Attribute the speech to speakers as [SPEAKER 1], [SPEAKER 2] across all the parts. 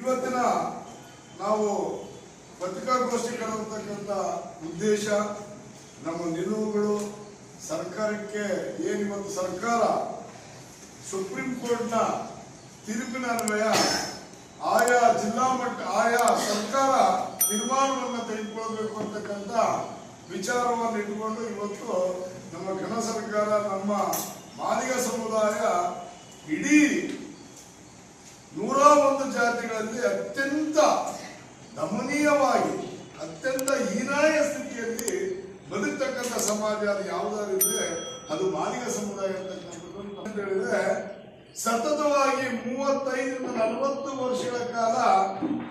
[SPEAKER 1] ಇವತ್ತಿನ ನಾವು ಪತ್ರಿಕಾಗೋಷ್ಠಿ ಕರೆತಕ್ಕಂಥ ಉದ್ದೇಶ, ನಮ್ಮ ನಿಲುವುಗಳು, ಸರ್ಕಾರಕ್ಕೆ ಏನಿವತ್ತು ಸರ್ಕಾರ, ಸುಪ್ರೀಂ ಕೋರ್ಟ್ನ ತೀರ್ಪಿನ ಅನ್ವಯ, ಆಯಾ ಜಿಲ್ಲಾ ಮಟ್ಟ, ಆಯಾ ಸರ್ಕಾರ ತೀರ್ಮಾನವನ್ನು ತೆಗೆದುಕೊಳ್ಬೇಕು ಅಂತಕ್ಕಂಥ ವಿಚಾರವನ್ನು ಇಟ್ಕೊಂಡು ಇವತ್ತು ನಮ್ಮ ಘನ ಸರ್ಕಾರ, ನಮ್ಮ ಮಾದಿಗ ಸಮುದಾಯ ಇಡೀ ಜಾತಿಗಳಲ್ಲಿ ಅತ್ಯಂತ ದಮನೀಯವಾಗಿ ಅತ್ಯಂತ ಹೀನಾಯ ಸ್ಥಿತಿಯಲ್ಲಿ ಬದುಕ್ತಕ್ಕಂಥ ಸಮಾಜ ಅದು ಯಾವುದಾದ್ರು ಇದ್ರೆ ಅದು ಮಾದಿಗ ಸಮುದಾಯ ಅಂತ ಹೇಳಿದ್ರೆ ಸತತವಾಗಿ ಮೂವತ್ತೈದರಿಂದ ನಲವತ್ತು ವರ್ಷಗಳ ಕಾಲ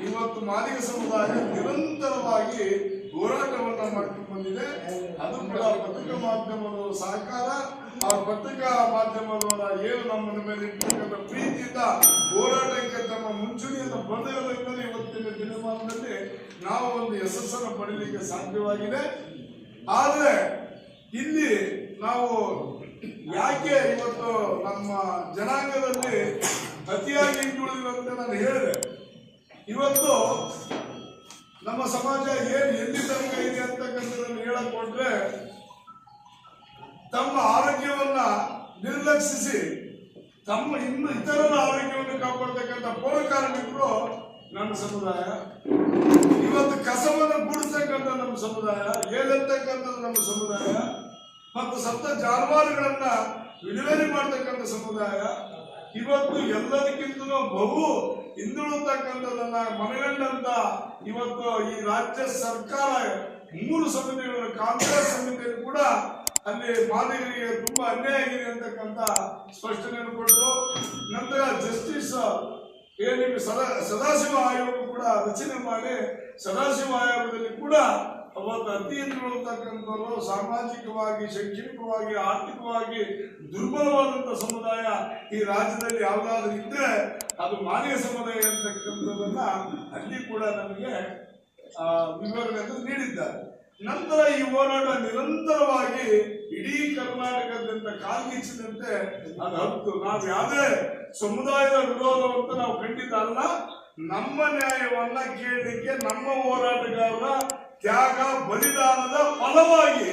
[SPEAKER 1] ಇವತ್ತು ಮಾದಿಗ ಸಮುದಾಯ ನಿರಂತರವಾಗಿ ಹೋರಾಟವನ್ನ ಮಾಡ್ಕೊಂಡು ಬಂದಿದೆ ಅದು ಕೂಡ ಪತ್ರಿಕಾ ಮಾಧ್ಯಮದವರ ಸಹಕಾರ. ಆ ಪತ್ರಿಕಾ ಮಾಧ್ಯಮದವರ ಏನು ನಮ್ಮ ಮೇಲೆ ಇಟ್ಟಿರ್ತಕ್ಕಂಥ ಪ್ರೀತಿಯಿಂದ ಹೋರಾಟಕ್ಕೆ ತಮ್ಮ ಮುಂಚೂಣಿಯಿಂದ ಬಂದಿರೋದ್ರಿಂದ ಇವತ್ತಿನ ದಿನಮಾನದಲ್ಲಿ ನಾವು ಒಂದು ಯಶಸ್ಸನ್ನು ಪಡೀಲಿಕ್ಕೆ ಸಾಧ್ಯವಾಗಿದೆ. ಆದರೆ ಇಲ್ಲಿ ನಾವು ಯಾಕೆ ಇವತ್ತು ನಮ್ಮ ಜನಾಂಗದಲ್ಲಿ ಅತಿಯಾಗಿ ಹಿಂದುಳಿದಂತೆ ನಾನು ಹೇಳಿದೆ. ಇವತ್ತು ನಮ್ಮ ಸಮಾಜ ಏನ್ ಎಲ್ಲಿ ತನಕ ಇದೆ ಅಂತಕ್ಕಂಥದ್ದನ್ನು ಹೇಳಕೊಂಡ್ರೆ, ತಮ್ಮ ಆರೋಗ್ಯವನ್ನ ನಿರ್ಲಕ್ಷಿಸಿ, ತಮ್ಮ ಇನ್ನು ಇತರರ ಆರೋಗ್ಯವನ್ನು ಕಾಪಾಡ್ತಕ್ಕಂಥ ಪೌರ ಕಾರ್ಮಿಕರು ನಮ್ಮ ಸಮುದಾಯ. ಇವತ್ತು ಕಸವನ್ನು ಗುಡಿಸ್ತಕ್ಕಂಥ ನಮ್ಮ ಸಮುದಾಯ ಏಳೆತ್ತಕ್ಕಂಥದ್ದು ನಮ್ಮ ಸಮುದಾಯ, ಮತ್ತು ಸತ್ತ ಜಾನುವಾರುಗಳನ್ನ ವಿಡುಗಡೆ ಮಾಡ್ತಕ್ಕಂಥ ಸಮುದಾಯ ಇವತ್ತು ಎಲ್ಲದಕ್ಕಿಂತಲೂ ಬಹು ಹಿಂದುಳಿತಕ್ಕಂಥದನ್ನ ಮನಗಂಡಂತ ಇವತ್ತು ಈ ರಾಜ್ಯ ಸರ್ಕಾರ, ಮೂರು ಸಮಿತಿಗಳು, ಕಾಂಗ್ರೆಸ್ ಸಮಿತಿಯಲ್ಲಿ ಕೂಡ ಅಲ್ಲಿ ಮಾದಿಗರಿಗೆ ತುಂಬಾ ಅನ್ಯಾಯ ಆಗಿದೆ ಅಂತಕ್ಕಂಥ ಸ್ಪಷ್ಟನೆಯನ್ನು ಕೊಟ್ಟರು. ನಂತರ ಜಸ್ಟಿಸ್ ಸದಾ, ಸದಾಶಿವ ಆಯೋಗ ಕೂಡ ರಚನೆ ಮಾಡಿ, ಸದಾಶಿವ ಆಯೋಗದಲ್ಲಿ ಕೂಡ ಅವತ್ತು ಅತಿ ಸಾಮಾಜಿಕವಾಗಿ, ಶೈಕ್ಷಣಿಕವಾಗಿ, ಆರ್ಥಿಕವಾಗಿ ದುರ್ಬಲವಾದಂಥ ಸಮುದಾಯ ಈ ರಾಜ್ಯದಲ್ಲಿ ಯಾವುದಾದ್ರೂ ಇದ್ರೆ ಅದು ಮಾನ್ಯ ಸಮುದಾಯ ಅಂತಕ್ಕಂಥದ್ದನ್ನ ಅಲ್ಲಿ ಕೂಡ ನಮಗೆ ವಿವರಣೆಯನ್ನು ನೀಡಿದ್ದಾರೆ. ನಂತರ ಈ ಹೋರಾಟ ನಿರಂತರವಾಗಿ ಇಡೀ ಕರ್ನಾಟಕದಂತ ಕಾಲ್ಗಿಚ್ಚಿದಂತೆ ಅದು ಹತ್ತು. ನಾವು ಯಾವುದೇ ಸಮುದಾಯದ ವಿರೋಧವಂತ ನಾವು ಖಂಡಿತ ಅಲ್ಲ. ನಮ್ಮ ನ್ಯಾಯವನ್ನ ಕೇಳಲಿಕ್ಕೆ ನಮ್ಮ ಹೋರಾಟಗಾರರ ತ್ಯಾಗ, ಬಲಿದಾನದ ಫಲವಾಗಿ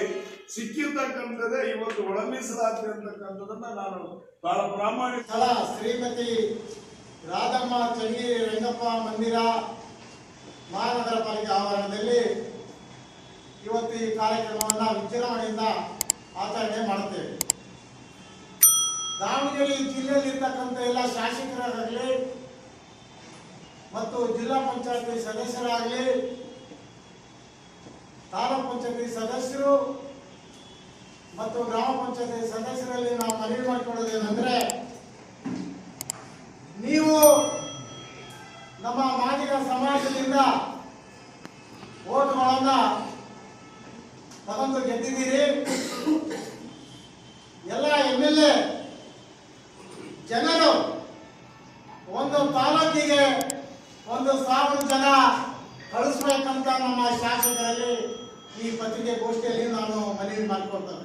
[SPEAKER 1] ಸಿಕ್ಕಿರ್ತಕ್ಕಂಥದ್ದೇ ಇವತ್ತು ಒಳ ಮೀಸಲಾತಿ ಅಂತಕ್ಕಂಥದನ್ನ ನಾನು ಬಹಳ ಪ್ರಾಮಾಣಿಕ
[SPEAKER 2] ಶ್ರೀಮತಿ ರಾಧಮ್ಮ ಚಂಗಿ ರಂಗಪ್ಪ ಮಂದಿರ ಮಹಾನಗರ ಪಾಲಿಕೆ ಆವರಣದಲ್ಲಿ ಇವತ್ತು ಈ ಕಾರ್ಯಕ್ರಮವನ್ನ ವಿಜೃಂಭಣೆಯಿಂದ ಆಚರಣೆ ಮಾಡುತ್ತೇವೆ. ದಾವಣಗೆರೆ ಜಿಲ್ಲೆಯಲ್ಲಿ ಇರ್ತಕ್ಕಂಥ ಎಲ್ಲ ಶಾಸಕರಾಗಲಿ ಮತ್ತು ಜಿಲ್ಲಾ ಪಂಚಾಯತಿ ಸದಸ್ಯರಾಗಲಿ ತಾಲೂಕ್ ಪಂಚಾಯತಿ ಸದಸ್ಯರು ಮತ್ತು ಗ್ರಾಮ ಪಂಚಾಯತಿ ಸದಸ್ಯರಲ್ಲಿ ನಾವು ಮನವಿ ಮಾಡಿಕೊಳ್ಳೋದೇನೆಂದ್ರೆ ನೀವು ನಮ್ಮ ಮಾದಿಗ ಸಮಾಜದಿಂದ ಓಟುಗಳನ್ನ ತಗೊಂಡು ಗೆದ್ದಿದ್ದೀರಿ. ಎಲ್ಲ ಎಂ ಎಲ್ ಎ ಜನರು ಒಂದು ತಾಲೂಕಿಗೆ ಒಂದು ಸಾವಿರ ಜನ ಕಳಿಸ್ಬೇಕಂತ ನಮ್ಮ ಶಾಸಕರಲ್ಲಿ ಈ ಪತ್ರಿಕೆ ಗೋಷ್ಠಿಯಲ್ಲಿ ನಾನು ಮನವಿ ಮಾಡಿಕೊಳ್ತೇನೆ.